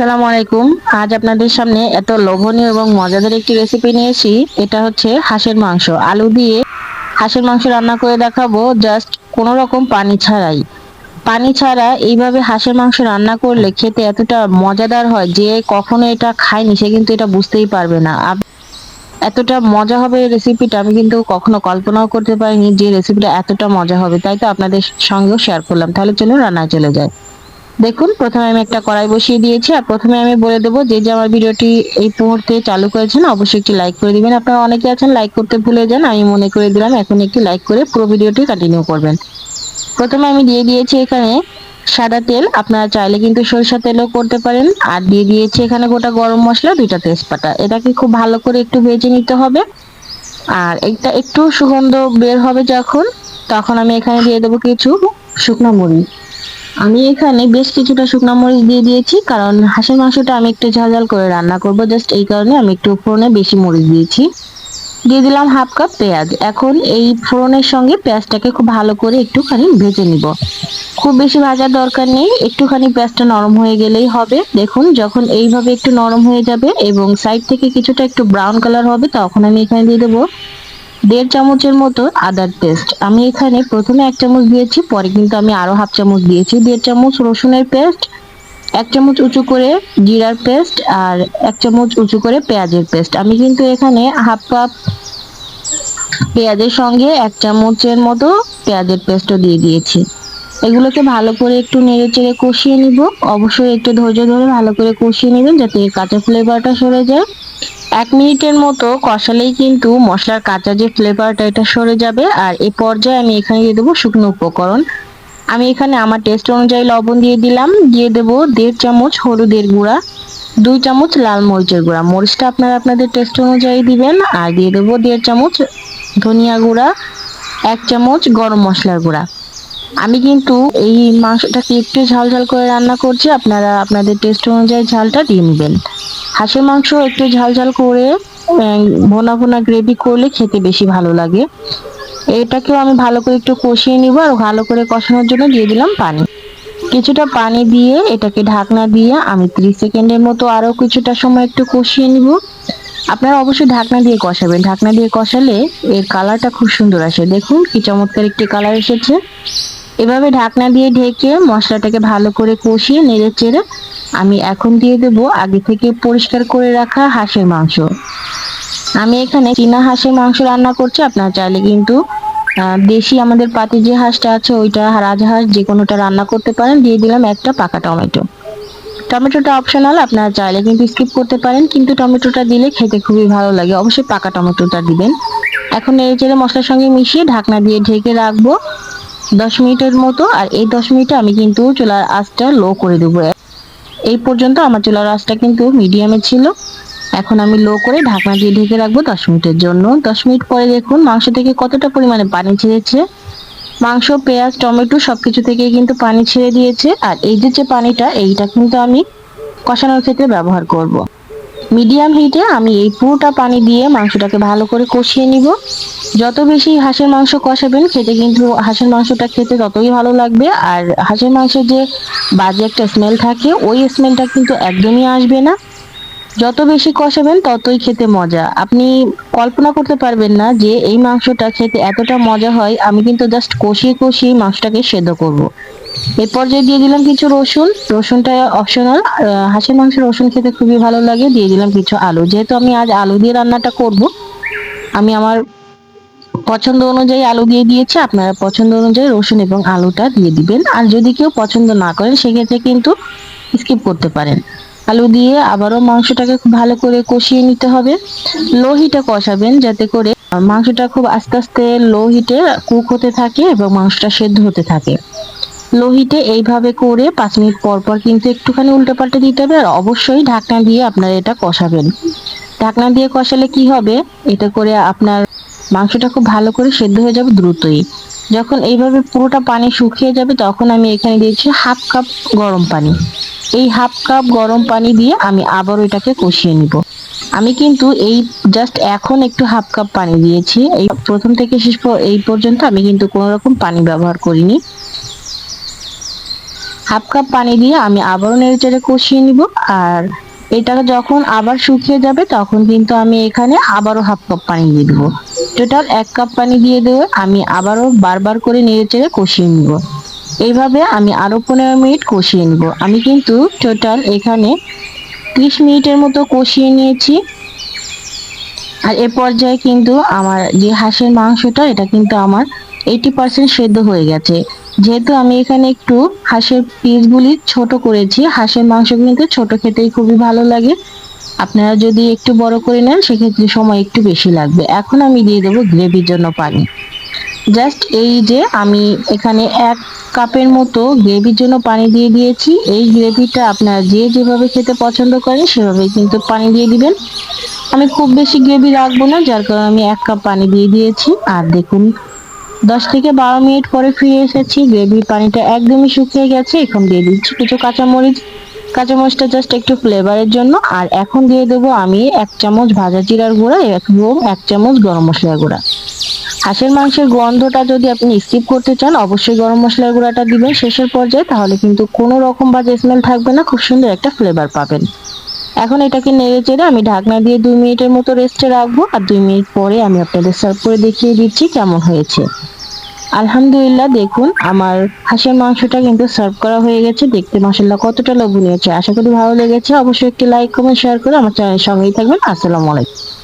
আসসালামু আলাইকুম। আজ আপনাদের সামনে এত লোভনীয় এবং মজাদার একটি রেসিপি নিয়েছি এটা হচ্ছে হাঁসের মাংস। আলু দিয়ে হাঁসের মাংস রান্না করে দেখাবো। জাস্ট কোনো রকম পানি ছাড়াই। পানি ছাড়া এইভাবে হাঁসের মাংস রান্না করলে খেতে এতটা মজাদার হয় যে কখনো এটা খায়নি, সে কিন্তু এটা বুঝতেই পারবে না। এতটা মজা হবে এই রেসিপিটা আমি কিন্তু কখনো কল্পনাও করতে পারিনি যে রেসিপিটা এতটা মজা হবে। তাই তো আপনাদের সঙ্গেও শেয়ার করলাম। তাহলে চলুন রান্নায় চলে যায় দেখুন, প্রথমে আমি একটা কড়াই বসিয়ে দিয়েছি আর প্রথমে আমি বলে দেবো যে যে আমার ভিডিওটি এই মুহূর্তে চালু করেছেন অবশ্যই একটি লাইক করে দিবেন। আপনারা অনেকে আছেন লাইক করতে ভুলে যান, আমি মনে করে দিলাম, এখন একটি লাইক করে পুরো ভিডিওটি কন্টিনিউ করবেন। প্রথমে আমি দিয়ে দিয়েছি এখানে সাদা তেল, আপনারা চাইলে কিন্তু সরিষা তেলও করতে পারেন। আর দিয়ে দিয়েছি এখানে গোটা গরম মশলা, দুইটা তেজপাতা। এটাকে খুব ভালো করে একটু ভেজে নিতে হবে। আর এটা একটু সুগন্ধ বের হবে যখন, তখন আমি এখানে দিয়ে দেবো কিছু শুকনো মরিচ। আমি এখানে বেশ কিছুটা শুকনো মরিচ দিয়ে দিয়েছি, কারণ হাঁসের মাংসটা আমি একটু ঝাল করে রান্না করব। জাস্ট এই কারণে আমি একটু ফোড়নে বেশি মরিচ দিয়েছি। দিয়ে দিলাম হাফ কাপ পেঁয়াজ। এখন এই ফোড়নের সঙ্গে পেঁয়াজটাকে খুব ভালো করে একটুখানি ভেজে নিব। খুব বেশি ভাজার দরকার নেই, একটুখানি পেঁয়াজটা নরম হয়ে গেলেই হবে। দেখুন, যখন এইভাবে একটু নরম হয়ে যাবে এবং সাইড থেকে কিছুটা একটু ব্রাউন কালার হবে, তখন আমি এখানে দিয়ে দেবো দেড় চামচের মতো আদার পেস্ট। আমি এখানে প্রথমে এক চামচ দিয়েছি, পরে কিন্তু আমি আরও হাফ চামচ দিয়েছি। দেড় চামচ রসুনের পেস্ট, এক চামচ উঁচু করে জিরার পেস্ট আর এক চামচ উঁচু করে পেঁয়াজের পেস্ট। আমি কিন্তু এখানে হাফ কাপ পেঁয়াজের সঙ্গে এক চামচের মতো পেঁয়াজের পেস্টও দিয়ে দিয়েছি। এগুলোকে ভালো করে একটু নেড়ে চেড়ে কষিয়ে নিব। অবশ্যই একটু ধৈর্য ধরে ভালো করে কষিয়ে নেবেন যাতে কাঁচা ফ্লেভারটা সরে যায়। এক মিনিটের মতো কষালেই কিন্তু মশলার কাঁচা যে ফ্লেভারটা এটা সরে যাবে। আর এই পর্যায়ে আমি এখানে দিয়ে দেবো শুকনো উপকরণ। আমি এখানে আমার টেস্ট অনুযায়ী লবণ দিয়ে দিলাম। দিয়ে দেবো দেড় চামচ হলুদের গুঁড়া, দুই চামচ লাল মরিচের গুঁড়া। মরিচটা আপনারা আপনাদের টেস্ট অনুযায়ী দিবেন। আর দিয়ে দেবো দেড় চামচ ধনিয়া গুঁড়া, এক চামচ গরম মশলার গুঁড়া। আমি কিন্তু এই মাংসটাকে একটু ঝাল ঝাল করে রান্না করছি। আপনারা আপনাদের টেস্ট অনুযায়ী ঝালটা দিয়ে নেবেন। হাঁসের মাংস একটু ঝাল ঝাল করে ভোনা ভোনা গ্রেভি করলে খেতে বেশি ভালো লাগে। এটাকেও আমি ভালো করে একটু কষিয়ে নিব আর ভালো করে কষানোর জন্য দিয়ে দিলাম পানি। কিছুটা পানি দিয়ে এটাকে ঢাকনা দিয়ে আমি ত্রিশ সেকেন্ডের মতো আরও কিছুটা সময় একটু কষিয়ে নিব। আপনারা অবশ্যই ঢাকনা দিয়ে কষাবেন। ঢাকনা দিয়ে কষালে এর কালারটা খুব সুন্দর আসে। দেখুন কি চমৎকার একটি কালার এসেছে। এভাবে ঢাকনা দিয়ে ঢেকে মশলাটাকে ভালো করে কষিয়ে নেড়ে চেড়ে আমি এখন দিয়ে দেব আগে থেকে পরিষ্কার করে রাখা হাঁসের মাংস। আমি এখানে চীনা হাঁসের মাংস রান্না করছি, আপনারা চাইলে কিন্তু দেশি আমাদের পাতি যে হাঁসটা আছে ওইটা রাজহাঁস যে কোনোটা রান্না করতে পারেন, দিয়ে দিলাম একটা পাকা টমেটো। টমেটোটা অপশনাল আপনারা চাইলে কিন্তু স্কিপ করতে পারেন, কিন্তু টমেটোটা দিলে খেতে খুবই ভালো লাগে। অবশ্যই পাকা টমেটোটা দিবেন। এখন নেড়ে চেড়ে মশলার সঙ্গে মিশিয়ে ঢাকনা দিয়ে ঢেকে রাখব। দশ মিনিটের মতো, আর এই দশ মিনিটে আমি কিন্তু চুলার আঁচটা লো করে দেবো। এই পর্যন্ত আমার চুলার আঁচটা কিন্তু মিডিয়ামে ছিল। এখন আমি লো করে ঢাকনা দিয়ে ঢেকে রাখব দশ মিনিটের জন্য। দশ মিনিট পরে দেখুন মাংস থেকে কতটা পরিমাণে পানি ছেড়েছে। মাংস, পেঁয়াজ, টমেটো সবকিছু থেকে কিন্তু পানি ছেড়ে দিয়েছে। আর এই যে যে পানিটা, এইটা কিন্তু আমি কষানোর ক্ষেত্রে ব্যবহার করব। মিডিয়াম হিটে আমি এই পুরোটা পানি দিয়ে মাংসটাকে ভালো করে কষিয়ে নিব। যত বেশি হাঁসের মাংস কষাবেন, খেতে কিন্তু হাঁসের মাংসটা খেতে ততই ভালো লাগবে। আর হাঁসের মাংসের যে বাজে একটা স্মেল থাকে, ওই স্মেলটা কিন্তু একদমই আসবে না। যত বেশি কষাবেন, ততই খেতে মজা। আপনি কল্পনা করতে পারবেন না যে এই মাংসটা খেতে এতটা মজা হয়, আমি কিন্তু জাস্ট কষিয়ে কষিয়ে মাংসটাকে সেদ্ধ করব। এ পর্যায়ে দিয়ে দিলাম কিছু রসুন, রসুনটা অপশনাল হাঁসের মাংস রসুন খেতে খুবই ভালো লাগে, দিয়ে দিলাম কিছু আলু। যেহেতু আমি আজ আলু দিয়ে রান্নাটা করব, আমি আমার পছন্দ অনুযায়ী আলু দিয়ে দিয়েছি, আপনারা পছন্দ অনুযায়ী রসুন এবং আলুটা দিয়ে দিবেন। আর যদি কেউ পছন্দ না করেন, সেক্ষেত্রে কিন্তু স্কিপ করতে পারেন। আলু দিয়ে আবারও মাংসটাকে খুব ভালো করে কষিয়ে নিতে হবে। লো হিটে কষাবেন যাতে করে মাংসটা খুব আস্তে আস্তে লো হিটে কুক হতে থাকে এবং মাংসটা সেদ্ধ হতে থাকে। লো হিটে এইভাবে করে পাঁচ মিনিট পর পর কিন্তু একটুখানি উল্টে পাল্টে দিতে হবে আর অবশ্যই ঢাকনা দিয়ে আপনারা এটা কষাবেন। ঢাকনা দিয়ে কষালে কি হবে? এটা করে আপনার মাংসটা খুব ভালো করে সেদ্ধ হয়ে যাবে দ্রুতই। যখন এইভাবে পুরোটা পানি শুকিয়ে যাবে তখন আমি এখানে দিয়েছি হাফ কাপ গরম পানি। এই হাফ কাপ গরম পানি দিয়ে আমি আবার এটাকে কষিয়ে নিব। আমি কিন্তু এই জাস্ট এখন একটু হাফ কাপ পানি দিয়েছি। এই প্রথম থেকে শেষ এই পর্যন্ত আমি কিন্তু কোনো রকম পানি ব্যবহার করিনি। হাফ কাপ পানি দিয়ে আমি আবারও নেড়েচেড়ে কষিয়ে নিব। আর এটা যখন আবার শুকিয়ে যাবে, তখন কিন্তু আমি এখানে আবারও হাফ কাপ পানি দিয়ে দেবো। টোটাল এক কাপ পানি দিয়ে দেবো আমি আবারও বারবার করে নেড়েচেড়ে কষিয়ে নিব। এইভাবে আমি আরও পনেরো মিনিট কষিয়ে নিব। আমি কিন্তু টোটাল এখানে ত্রিশ মিনিটের মতো কষিয়ে নিয়েছি। আর এ পর্যায়ে কিন্তু আমার যে হাঁসের মাংসটা, এটা কিন্তু আমার এইটি পার্সেন্ট সেদ্ধ হয়ে গেছে। যেহেতু আমি এখানে একটু হাঁসের পিসগুলি ছোট করেছি, হাঁসের মাংস কিন্তু ছোট খেতেই খুবই ভালো লাগে। আপনারা যদি একটু বড় করে নেন, সেক্ষেত্রে সময় একটু বেশি লাগবে। এখন আমি দিয়ে দেবো গ্রেভির জন্য পানি। জাস্ট এই যে আমি এখানে এক কাপের মতো গ্রেভির জন্য পানি দিয়ে দিয়েছি। এই গ্রেভিটা আপনারা যে যেভাবে খেতে পছন্দ করেন সেভাবে কিন্তু পানি দিয়ে দিবেন। আমি খুব বেশি গ্রেভি রাখব না, যার কারণে আমি এক কাপ পানি দিয়ে দিয়েছি। আর দেখুন দশ থেকে বারো মিনিট পরে ফিরে এসেছি। গ্রেভির পানিটা একদমই শুকিয়ে গেছে। এখন দিয়ে দিচ্ছি কিছু কাঁচামরিচ। কাঁচামরিচটা জাস্ট একটু ফ্লেভারের জন্য। আর এখন দিয়ে দেবো আমি এক চামচ ভাজা জিরার গুঁড়া, এবং এক চামচ গরম মশলার গুঁড়া। হাঁসের মাংসের গন্ধটা যদি আপনি স্কিপ করতে চান, অবশ্যই গরম মশলার গুঁড়াটা দিবেন। শেষের পর্যায়ে তাহলে কিন্তু কোনো রকম বাজে স্মেল থাকবে না। খুব সুন্দর একটা ফ্লেভার পাবেন। এখন এটাকে নেড়ে চেড়ে আমি ঢাকনা দিয়ে দুই মিনিটের মতো রেস্টে রাখব আর দুই মিনিট পরে আমি আপনাদের সার্ভ করে দেখিয়ে দিচ্ছি কেমন হয়েছে। আলহামদুলিল্লাহ, দেখুন, আমার হাঁসের মাংসটা কিন্তু সার্ভ করা হয়ে গেছে। দেখতে মাসাল্লাহ কতটা লোভনীয় হয়েছে। আশা করি ভালো লেগেছে। অবশ্যই একটি লাইক কমেন্ট শেয়ার করে আমার চ্যানেলের সঙ্গেই থাকবেন। আসসালামু আলাইকুম।